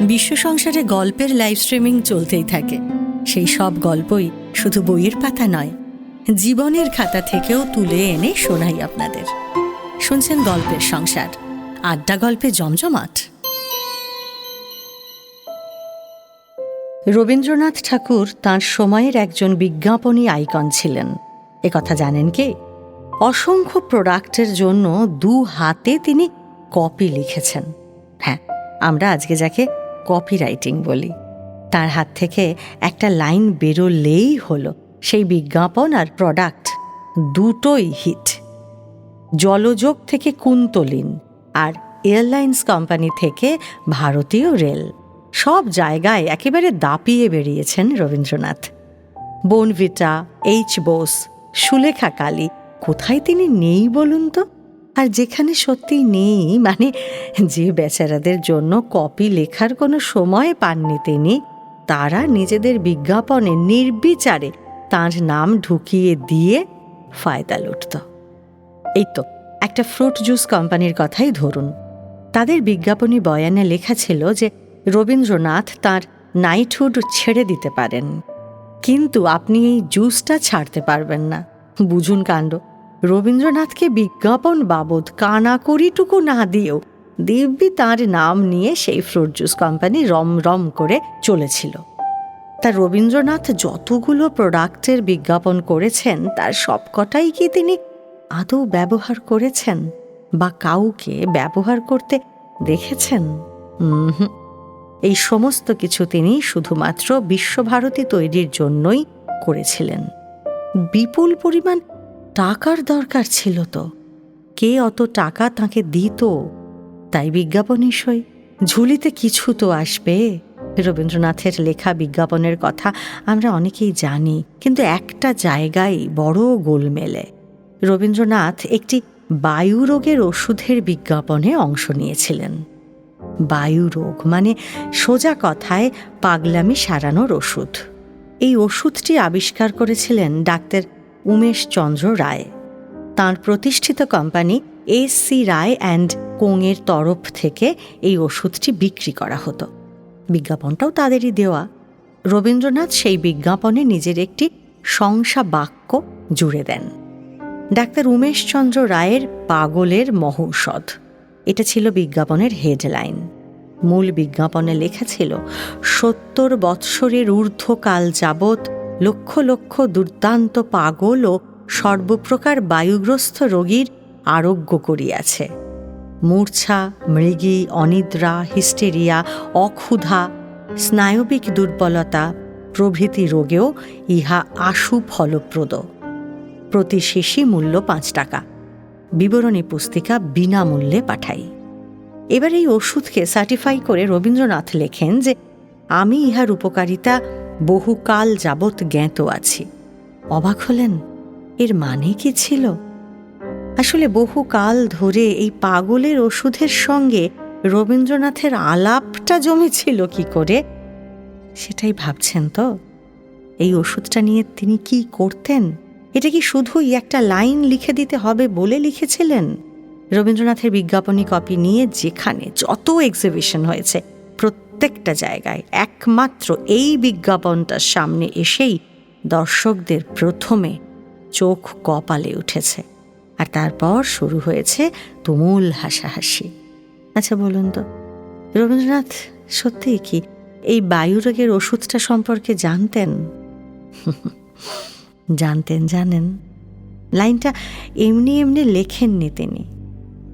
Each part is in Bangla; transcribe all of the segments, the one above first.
বিশ্ব সংসারে গল্পের লাইভ স্ট্রিমিং চলতেই থাকে। সেই সব গল্পই শুধু বইয়ের পাতা নয়, জীবনের খাতা থেকেও তুলে এনে শোনাই আপনাদের। শুনছেন গল্পের সংসার, আড্ডা গল্পে জমজমাট। রবীন্দ্রনাথ ঠাকুর তাঁর সময়ের একজন বিজ্ঞাপনী আইকন ছিলেন। কথা জানেন কে? অসংখ্য প্রোডাক্টের জন্য দু হাতে তিনি কপি লিখেছেন। আমরা আজকে যাকে কপি রাইটিং বলি। তার হাত থেকে একটা লাইন বেরোলেই হলো। সেই বিজ্ঞাপন আর প্রোডাক্ট দুটোই হিট জলযোগ থেকে কুন্তলিন আর এয়ারলাইন্স কোম্পানি থেকে ভারতীয় রেল। সব জায়গায় একেবারে দাপিয়ে বেরিয়েছেন রবীন্দ্রনাথ। বোনভিটা, এইচ বোস, সুলেখা কালী, কোথায় তিনি নেই বলুন তো? আর যেখানে সত্যি নেই মানে যে বেচারাদের জন্য কপি লেখার কোনো সময় পাননি তিনি, তারা নিজেদের বিজ্ঞাপনে নির্বিচারে তাঁর নাম ঢুকিয়ে দিয়ে ফায়দা লুটত। এই তো, একটা ফ্রুট জুস কোম্পানির কথাই ধরুন। তাদের বিজ্ঞাপনী বয়ানে লেখা ছিল যে রবীন্দ্রনাথ তার নাইটহুড ছেড়ে দিতে পারেন। কিন্তু আপনি এই জুসটা ছাড়তে পারবেন না। বুঝুন কাণ্ড রবীন্দ্রনাথকে বিজ্ঞাপন বাবদ কানাকড়িটুকু না দিয়েও দিব্যি তাঁর নাম নিয়ে সেই ফ্রুট জুস কোম্পানি রম রম করে চলেছিল। তা রবীন্দ্রনাথ যতগুলো প্রোডাক্টের বিজ্ঞাপন করেছেন, তার সবকটাই কি তিনি আদৌ ব্যবহার করেছেন বা কাউকে ব্যবহার করতে দেখেছেন। এই সমস্ত কিছু তিনি শুধুমাত্র বিশ্বভারতী তৈরির জন্যই করেছিলেন। বিপুল পরিমাণ টাকার দরকার ছিল তো। কে অত টাকা তাকে দিত? তাই বিজ্ঞাপনই সই ঝুলিতে কিছু তো আসবে। রবীন্দ্রনাথের লেখা বিজ্ঞাপনের কথা আমরা অনেকেই জানি, কিন্তু একটা জায়গায় বড় গোলমেলে। রবীন্দ্রনাথ একটি বায়ু রোগের ওষুধের বিজ্ঞাপনে অংশ নিয়েছিলেন। বায়ু রোগ মানে সোজা কথায় পাগলামি সারানোর ওষুধ। এই ওষুধটি আবিষ্কার করেছিলেন ডাক্তার উমেশ চন্দ্র রায়। তাঁর প্রতিষ্ঠিত company S C Ray and কোংয়ের তরফ থেকে এই ওষুধটি বিক্রি করা হতো। বিজ্ঞাপনটাও তাদেরই দেওয়া। রবীন্দ্রনাথ সেই বিজ্ঞাপনে নিজের একটি সংসা বাক্য জুড়ে দেন। ডাক্তার উমেশচন্দ্র রায়ের পাগলের মহৌষধ। এটা ছিল বিজ্ঞাপনের হেডলাইন। মূল বিজ্ঞাপনে লেখা ছিল, সত্তর বৎসরের ঊর্ধ্বকাল যাবৎ লক্ষ লক্ষ দুর্দান্ত পাগল ও সর্বপ্রকার বায়ুগ্রস্ত রোগীর আরোগ্য করিয়াছে। মূর্ছা, মৃগী, অনিদ্রা, হিস্টেরিয়া, অক্ষুধা, স্নায়বিক দুর্বলতা প্রভৃতি রোগেও ইহা আশু ফলপ্রদ। প্রতি শিশি মূল্য পাঁচ টাকা। বিবরণী পুস্তিকা বিনামূল্যে পাঠাই। এবার এই ওষুধকে সার্টিফাই করে রবীন্দ্রনাথ লেখেন যে, আমি ইহার উপকারিতা বহুকাল যাবৎ জ্ঞাত আছি। অবাক হলেন, এর মানে কি ছিল? আসলে বহুকাল ধরে এই পাগলের ওষুধের সঙ্গে রবীন্দ্রনাথের আলাপটা জমেছিল কি করে? সেটাই ভাবছেন তো? এই ওষুধটা নিয়ে তিনি কি করতেন? এটা কি শুধুই একটা লাইন লিখে দিতে হবে বলে লিখেছিলেন? রবীন্দ্রনাথের বিজ্ঞাপনী কপি নিয়ে যেখানে যত এক্সিবিশন হয়েছে প্রত্যেকটা জায়গায় একমাত্র এই বিজ্ঞাপনটার সামনে এসেই দর্শকদের প্রথমে চোখ কপালে উঠেছে। আর তারপর শুরু হয়েছে তুমুল হাসাহাসি। আচ্ছা বলুন তো, রবীন্দ্রনাথ সত্যিই কি এই বায়ুরোগের ওষুধটা সম্পর্কে জানতেন? জানতেন, জানেন। লাইনটা এমনি এমনি লেখেননি তিনি।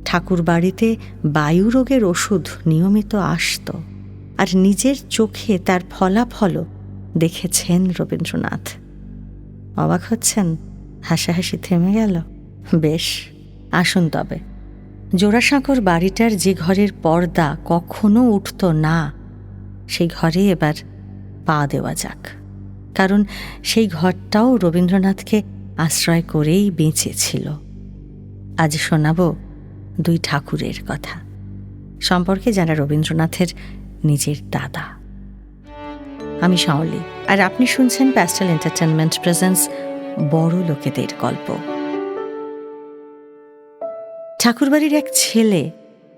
ঠাকুর বাড়িতে বায়ু রোগের ওষুধ নিয়মিত আসত। আর নিজের চোখে তার ফলাফলও দেখেছেন রবীন্দ্রনাথ। অবাক হচ্ছেন? হাসাহাসি থেমে গেল? বেশ, আসুন তবে। জোড়াসাঁকর বাড়িটার যে ঘরের পর্দা কখনো উঠত না, সেই ঘরে এবার পা দেওয়া যাক। কারণ সেই ঘরটাও রবীন্দ্রনাথকে আশ্রয় করেই বেঁচেছিল। আজ শোনাব দুই ঠাকুরের কথা। সম্পর্কে যারা রবীন্দ্রনাথের নিজের দাদা। আমি শাওলি, আর আপনি শুনছেন প্যাস্টেল এন্টারটেনমেন্ট প্রেজেন্স বড় লোকেদের গল্প। ঠাকুরবাড়ির এক ছেলে,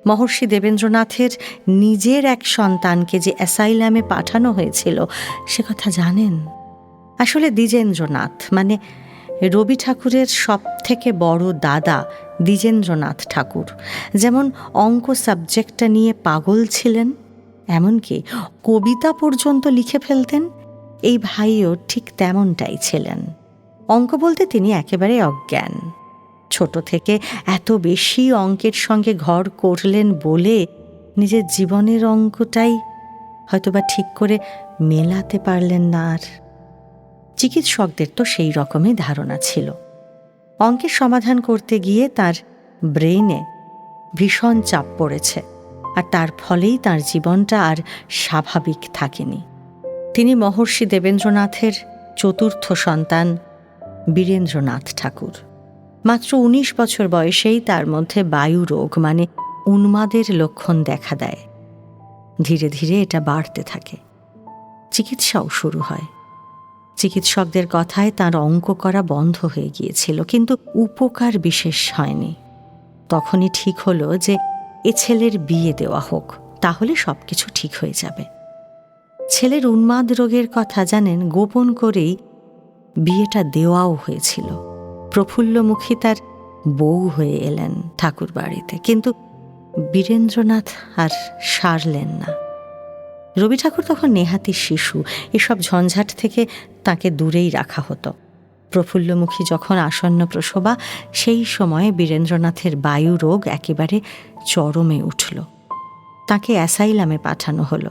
মহর্ষি দেবেন্দ্রনাথের নিজের এক সন্তানকে যে অ্যাসাইলামে পাঠানো হয়েছিল, সে কথা জানেন? আসলে দ্বিজেন্দ্রনাথ মানে রবি ঠাকুরের সব থেকে বড় দাদা দ্বিজেন্দ্রনাথ ঠাকুর, যেমন অঙ্ক সাবজেক্টটা নিয়ে পাগল ছিলেন এমনকি কবিতা পর্যন্ত লিখে ফেলতেন, এই ভাইও ঠিক তেমনটাই ছিলেন। অঙ্ক বলতে তিনি একেবারে অজ্ঞান। ছোট থেকে এত বেশি অঙ্কের সঙ্গে ঘর করলেন বলে নিজের জীবনের অঙ্কটাই হয়তোবা ঠিক করে মেলাতে পারলেন না আর। চিকিৎসকদের তো সেই রকমই ধারণা ছিল। অঙ্কের সমাধান করতে গিয়ে তার ব্রেইনে ভীষণ চাপ পড়েছে। আর তার ফলেই তার জীবনটা আর স্বাভাবিক থাকেনি। তিনি মহর্ষি দেবেন্দ্রনাথের চতুর্থ সন্তান বীরেন্দ্রনাথ ঠাকুর। মাত্র উনিশ বছর বয়সেই তার মধ্যে বায়ু রোগ মানে উন্মাদের লক্ষণ দেখা দেয়। ধীরে ধীরে এটা বাড়তে থাকে। চিকিৎসাও শুরু হয়। চিকিৎসকদের কথায় তার অঙ্ক করা বন্ধ হয়ে গিয়েছিল, কিন্তু উপকার বিশেষ হয়নি। তখনই ঠিক হলো যে এ ছেলের বিয়ে দেওয়া হোক, তাহলে সব কিছু ঠিক হয়ে যাবে। ছেলের উন্মাদ রোগের কথা জানেন, গোপন করেই বিয়েটা দেওয়াও হয়েছিল। প্রফুল্লমুখী তার বউ হয়ে এলেন ঠাকুর বাড়িতে কিন্তু বীরেন্দ্রনাথ আর সারলেন না। রবি ঠাকুর তখন নেহাতি শিশু, এসব ঝঞ্ঝাট থেকে তাকে দূরেই রাখা হতো। প্রফুল্লমুখী যখন আসন্ন প্রসবা, সেই সময়ে বীরেন্দ্রনাথের বায়ু রোগ একেবারে চরমে উঠল। তাকে অ্যাসাইলামে পাঠানো হলো।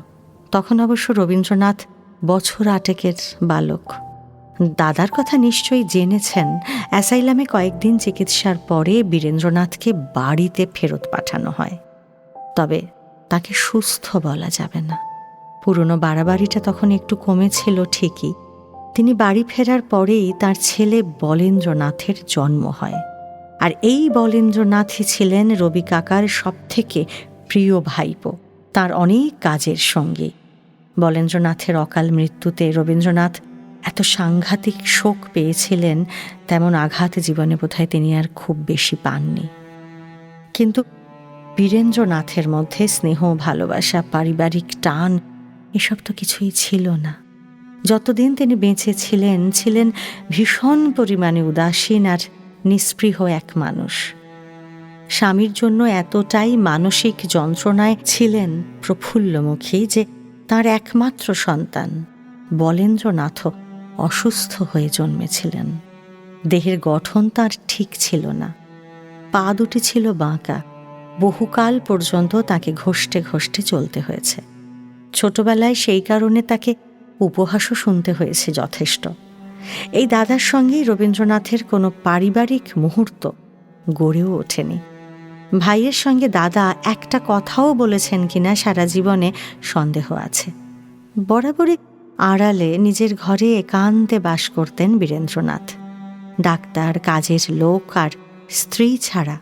তখন অবশ্য রবীন্দ্রনাথ বছর আটেকের বালক। দাদার কথা নিশ্চয়ই জেনেছেন, অ্যাসাইলামে কয়েকদিন চিকিৎসার পরে বীরেন্দ্রনাথকে বাড়িতে ফেরত পাঠানো হয়। তবে তাকে সুস্থ বলা যাবে না। পুরনো বাড়াবাড়িটা তখন একটু কমেছিল ঠিকই। তিনি বাড়ি ফেরার পরেই তার ছেলে বলেন্দ্রনাথের জন্ম হয়। আর এই বলেন্দ্রনাথই ছিলেন রবি কাকার সবথেকে প্রিয় ভাইপো, তার অনেক কাজের সঙ্গে। বলেন্দ্রনাথের অকাল মৃত্যুতে রবীন্দ্রনাথ এত সাংঘাতিক শোক পেয়েছিলেন, তেমন আঘাত জীবনে বোধহয় তিনি আর খুব বেশি পাননি। কিন্তু বীরেন্দ্রনাথের মধ্যে স্নেহ, ভালোবাসা, পারিবারিক টান, এসব তো কিছুই ছিল না। যতদিন তিনি বেঁচে ছিলেন ছিলেন ভীষণ পরিমাণে উদাসীন আর নিস্পৃহ এক মানুষ। স্বামীর জন্য এতটাই মানসিক যন্ত্রণায় ছিলেন প্রফুল্লমুখী যে তার একমাত্র সন্তান। বলেন্দ্রনাথ অসুস্থ হয়ে জন্মেছিলেন। দেহের গঠন তার ঠিক ছিল না। পা দুটি ছিল বাঁকা। বহুকাল পর্যন্ত তাকে ঘষ্টে ঘষ্টে চলতে হয়েছে। ছোটবেলায় সেই কারণে তাকে উপহাসও শুনতে হয়েছে যথেষ্ট। এই দাদার সঙ্গেই রবীন্দ্রনাথের কোনো পারিবারিক মুহূর্ত গড়েও ওঠেনি। ভাইয়ের সঙ্গে দাদা একটা কথাও বলেছেন কিনা সারা জীবনে সন্দেহ আছে। বরাবরই আড়ালে নিজের ঘরে একান্তে বাস করতেন বীরেন্দ্রনাথ। ডাক্তার, কাজের লোক আর স্ত্রী ছাড়া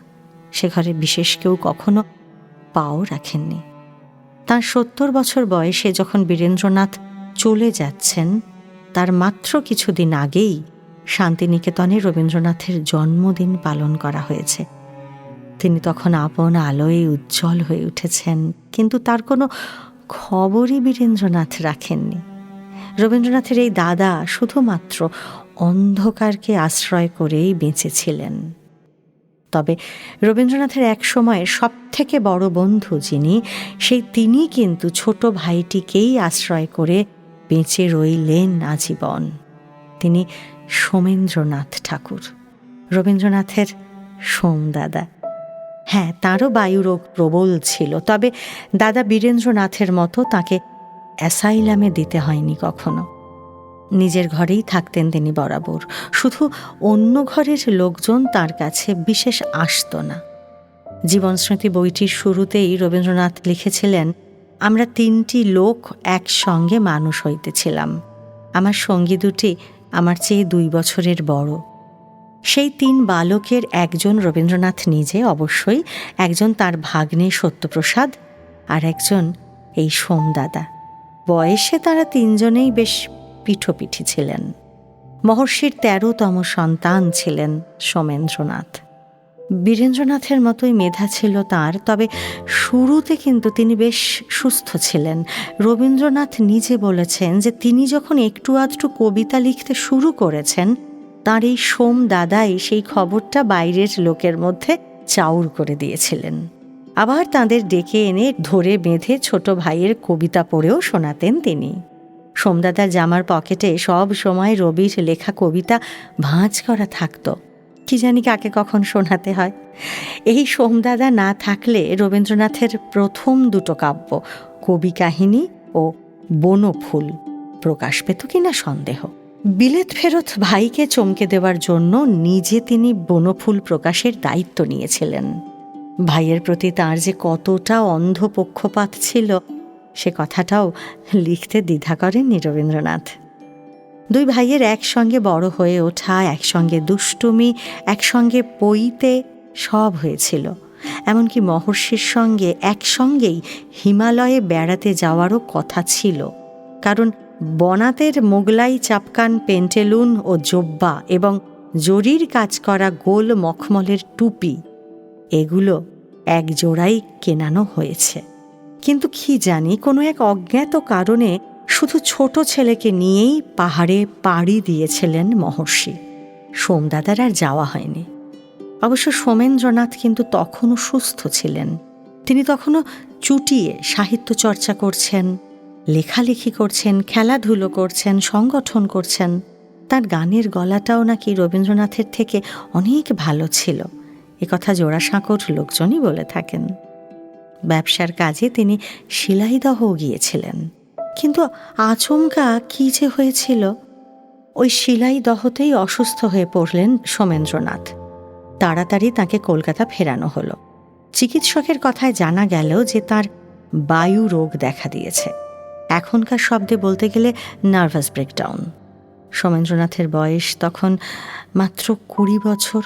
সে ঘরে বিশেষ কেউ কখনো পাও রাখেননি। তার সত্তর বছর বয়সে যখন বীরেন্দ্রনাথ চলে যাচ্ছেন, তার মাত্র কিছুদিন আগেই শান্তিনিকেতনে রবীন্দ্রনাথের জন্মদিন পালন করা হয়েছে। তিনি তখন আপন আলোয় উজ্জ্বল হয়ে উঠেছেন, কিন্তু তার কোনো খবরই বীরেন্দ্রনাথ রাখেননি। রবীন্দ্রনাথের এই দাদা শুধুমাত্র অন্ধকারকে আশ্রয় করেই বেঁচেছিলেন। তবে রবীন্দ্রনাথের এক সময়ের সব থেকে বড় বন্ধু যিনি, সেই তিনি কিন্তু ছোট ভাইটিকেই আশ্রয় করে বেঁচে রইলেন আজীবন। তিনি সোমেন্দ্রনাথ ঠাকুর, রবীন্দ্রনাথের সোমদাদা। হ্যাঁ তারও বায়ুরোগ প্রবল ছিল, তবে দাদা বীরেন্দ্রনাথের মতো তাকে অ্যাসাইলামে দিতে হয়নি কখনো। নিজের ঘরেই থাকতেন তিনি বরাবর, শুধু অন্য ঘরের লোকজন তার কাছে বিশেষ আসত না। জীবনস্মৃতি বইটির শুরুতেই রবীন্দ্রনাথ লিখেছিলেন আমরা তিনটি লোক একসঙ্গে মানুষ হইতেছিলাম। আমার সঙ্গী দুটি আমার চেয়ে দুই বছরের বড়। সেই তিন বালকের একজন রবীন্দ্রনাথ নিজে অবশ্যই, একজন তার ভাগ্নে সত্যপ্রসাদ আর একজন এই সোমদাদা। বয়সে তারা তিনজনেই বেশ পিঠোপিঠি ছিলেন। মহর্ষির তেরোতম সন্তান ছিলেন সোমেন্দ্রনাথ। বীরেন্দ্রনাথের মতোই মেধা ছিল তার, তবে শুরুতে কিন্তু তিনি বেশ সুস্থ ছিলেন। রবীন্দ্রনাথ নিজে বলেছেন যে, তিনি যখন একটু আধটু কবিতা লিখতে শুরু করেছেন, তার এই সোম দাদাই সেই খবরটা বাইরের লোকের মধ্যে চাউর করে দিয়েছিলেন। আবার তাদের ডেকে এনে ধরে বেঁধে ছোট ভাইয়ের কবিতা পড়েও শোনাতেন তিনি। সোমদাদার জামার পকেটে সব সময় রবির লেখা কবিতা ভাঁজ করা থাকতো। কি জানি কাকে কখন শোনাতে হয়। এই সোমদাদা না থাকলে রবীন্দ্রনাথের প্রথম দুটো কাব্য, কবি কাহিনী ও বনফুল, প্রকাশ পেত কিনা সন্দেহ। বিলেত ফেরত ভাইকে চমকে দেওয়ার জন্য নিজে তিনি বনফুল প্রকাশের দায়িত্ব নিয়েছিলেন। ভাইয়ের প্রতি তার যে কতটা অন্ধ পক্ষপাত ছিল, সে কথাটাও লিখতে দ্বিধা করেননি রবীন্দ্রনাথ। দুই ভাইয়ের একসঙ্গে বড় হয়ে ওঠা, একসঙ্গে দুষ্টুমি, একসঙ্গে পইতে সব হয়েছিল। এমনকি মহর্ষির সঙ্গে একসঙ্গেই হিমালয়ে বেড়াতে যাওয়ারও কথা ছিল। কারণ বনাতের মোগলাই, চাপকান, পেন্টেলুন ও জোব্বা এবং জরির কাজ করা গোল মখমলের টুপি, এগুলো এক জোড়াই কেনানো হয়েছে। কিন্তু কি জানি, কোনো এক অজ্ঞাত কারণে শুধু ছোট ছেলেকে নিয়েই পাহাড়ে পাড়ি দিয়েছিলেন মহর্ষি। সোমদাদার আর যাওয়া হয়নি। অবশ্য সোমেন্দ্রনাথ কিন্তু তখনও সুস্থ ছিলেন। তিনি তখনও চুটিয়ে সাহিত্য চর্চা করছেন, লেখালেখি করছেন, খেলাধুলো করছেন, সংগঠন করছেন। তার গানের গলাটাও নাকি রবীন্দ্রনাথের থেকে অনেক ভালো ছিল। একথা জোড়াসাঁকোর লোকজনই বলে থাকেন। ব্যবসার কাজে তিনি শিলাইদহ গিয়েছিলেন। কিন্তু আচমকা কী যে হয়েছিল? ওই শিলাই দহতেই অসুস্থ হয়ে পড়লেন সোমেন্দ্রনাথ। তাড়াতাড়ি তাকে কলকাতা ফেরানো হলো। চিকিৎসকের কথায় জানা গেল যে তার বায়ু রোগ দেখা দিয়েছে। এখনকার শব্দে বলতে গেলে নার্ভাস ব্রেকডাউন। সোমেন্দ্রনাথের বয়স তখন মাত্র কুড়ি বছর।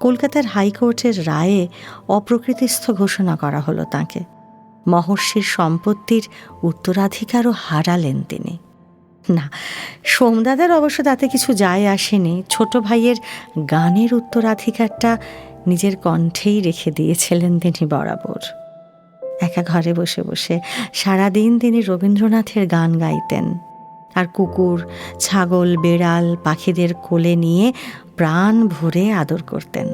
কলকাতার হাইকোর্টের রায়ে অপ্রকৃতিস্থ ঘোষণা করা হলো তাকে। মহর্ষির সম্পত্তির উত্তরাধিকারও হারালেন তিনি। না, সোমদাদার অবশ্য তাতে কিছু যায় আসেনি। ছোট ভাইয়ের গানের উত্তরাধিকারটা নিজের কণ্ঠেই রেখে দিয়েছিলেন তিনি বরাবর। একা ঘরে বসে বসে সারাদিন তিনি রবীন্দ্রনাথের গান গাইতেন। আর কুকুর, ছাগল, বেড়াল পাখিদের কোলে নিয়ে প্রাণ ভরে আদর করতেন।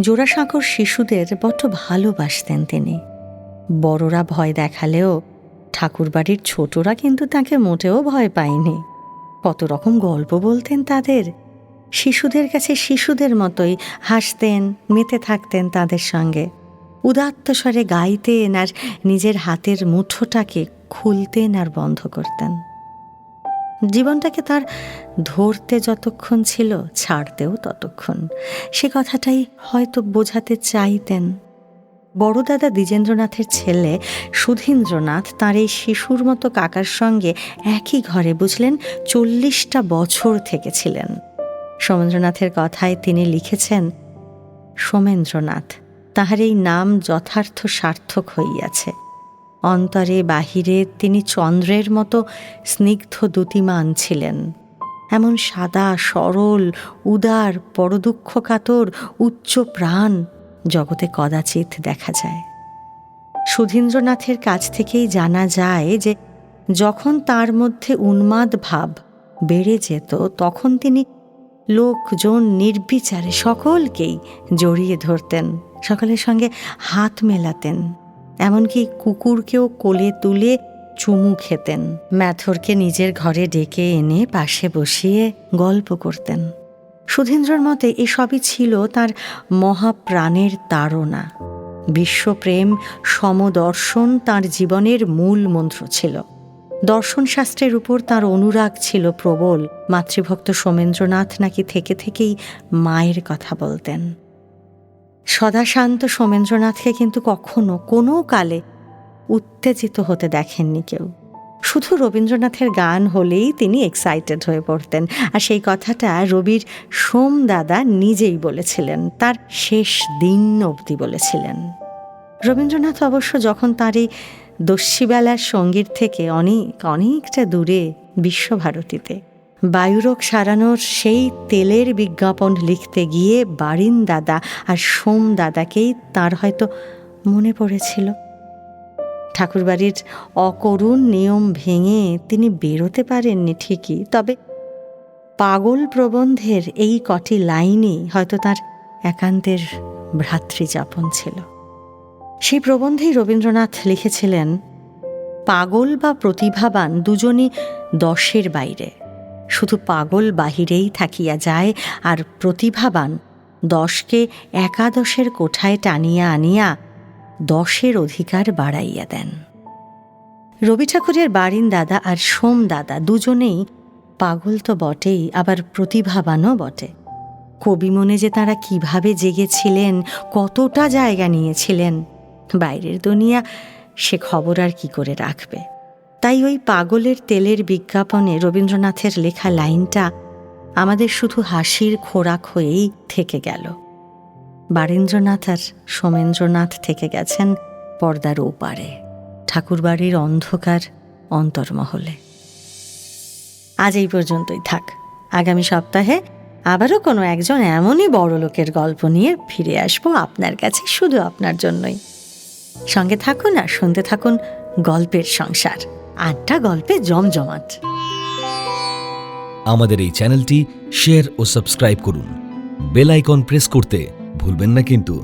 জোড়াসাঁকর শিশুদের বড্ড ভালোবাসতেন তিনি। বড়রা ভয় দেখালেও ঠাকুরবাড়ির ছোটরা কিন্তু তাকে মোটেও ভয় পায়নি। কত রকম গল্প বলতেন তাদের। শিশুদের কাছে শিশুদের মতোই হাসতেন, মেতে থাকতেন তাদের সঙ্গে। উদাত্ত স্বরে গাইতেন আর নিজের হাতের মুঠোটাকে খুলতেন আর বন্ধ করতেন। জীবনটাকে তার ধরতে যতক্ষণ ছিল, ছাড়তেও ততক্ষণ। সে কথাটাই হয়তো বোঝাতে চাইতেন। বড় দাদা দ্বিজেন্দ্রনাথের ছেলে সুধীন্দ্রনাথ তার এই শিশুর মতো কাকার সঙ্গে একই ঘরে বুঝলেন চল্লিশটা বছর থেকেছিলেন সোমেন্দ্রনাথের কথায় তিনি লিখেছেন, সোমেন্দ্রনাথ, তাহার এই নাম যথার্থ সার্থক হইয়াছে। অন্তরে বাহিরে তিনি চন্দ্রের মতো স্নিগ্ধ দ্যুতিমান ছিলেন। এমন সাদা, সরল, উদার পরদুঃখ কাতর উচ্চ প্রাণ জগতে কদাচিৎ দেখা যায়। সুধীন্দ্রনাথের কাছ থেকেই জানা যায় যে, যখন তার মধ্যে উন্মাদ ভাব বেড়ে যেত, তখন তিনি লোকজন নির্বিচারে সকলকেই জড়িয়ে ধরতেন, সকলের সঙ্গে হাত মেলাতেন, এমনকি কুকুরকেও কোলে তুলে চুমু খেতেন। ম্যাথরকে নিজের ঘরে ডেকে এনে পাশে বসিয়ে গল্প করতেন। সুধীন্দ্রর মতে এসবই ছিল তার মহাপ্রাণের তাড়না। বিশ্বপ্রেম, সমদর্শন তার জীবনের মূল মন্ত্র ছিল। দর্শনশাস্ত্রের উপর তার অনুরাগ ছিল প্রবল। মাতৃভক্ত সোমেন্দ্রনাথ নাকি থেকে থেকেই মায়ের কথা বলতেন। সদাশান্ত সোমেন্দ্রনাথকে কিন্তু কখনো কোনো কালে উত্তেজিত হতে দেখেননি কেউ। শুধু রবীন্দ্রনাথের গান হলেই তিনি এক্সাইটেড হয়ে পড়তেন। আর সেই কথাটা রবির সোম দাদা নিজেই বলেছিলেন, তার শেষ দিন অবধি বলেছিলেন। রবীন্দ্রনাথ অবশ্য যখন তার এই দস্যিবেলার সংগীত থেকে অনেক, অনেকটা দূরে বিশ্বভারতীতে, বায়ুরোগ সারানোর সেই তেলের বিজ্ঞাপন লিখতে গিয়ে বারিন দাদা আর সোম দাদাকেই তার হয়তো মনে পড়েছিল। ঠাকুরবাড়ির অকরুণ নিয়ম ভেঙে তিনি বেরোতে পারেননি ঠিকই, তবে পাগল প্রবন্ধের এই কটি লাইনই হয়তো তার একান্তের ভ্রাতৃযাপন ছিল। সেই প্রবন্ধেই রবীন্দ্রনাথ লিখেছিলেন, পাগল বা প্রতিভাবান দুজনই দশের বাইরে। শুধু পাগল বাহিরেই থাকিয়া যায় আর প্রতিভাবান দশকে একাদশের কোঠায় টানিয়া আনিয়া দশের অধিকার বাড়াইয়া দেন। রবি ঠাকুরের বাড়িন দাদা আর সোম দাদা দুজনেই পাগল তো বটেই, আবার প্রতিভাবানও বটে। কবি মনে যে তাঁরা কীভাবে জেগেছিলেন, কতটা জায়গা নিয়েছিলেন, বাইরের দুনিয়া সে খবর আর কি করে রাখবে। তাই ওই পাগলের তেলের বিজ্ঞাপনে রবীন্দ্রনাথের লেখা লাইনটা আমাদের শুধু হাসির খোরাক হয়েই থেকে গেল। বারীন্দ্রনাথ আর সোমেন্দ্রনাথ থেকে গেছেন পর্দার ওপারে, ঠাকুরবাড়ির অন্ধকার অন্তর্মহলে। আজ এই পর্যন্তই থাক। আগামী সপ্তাহে আবারও কোনো একজন এমনই বড় লোকের গল্প নিয়ে ফিরে আসব আপনার কাছে শুধু আপনার জন্যই। সঙ্গে থাকুন আর শুনতে থাকুন গল্পের সংসার। আটটা গল্পে জমজমাট। আমাদের এই চ্যানেলটি শেয়ার ও সাবস্ক্রাইব করুন। বেল আইকন প্রেস করতে ভুলবেন না কিন্তু।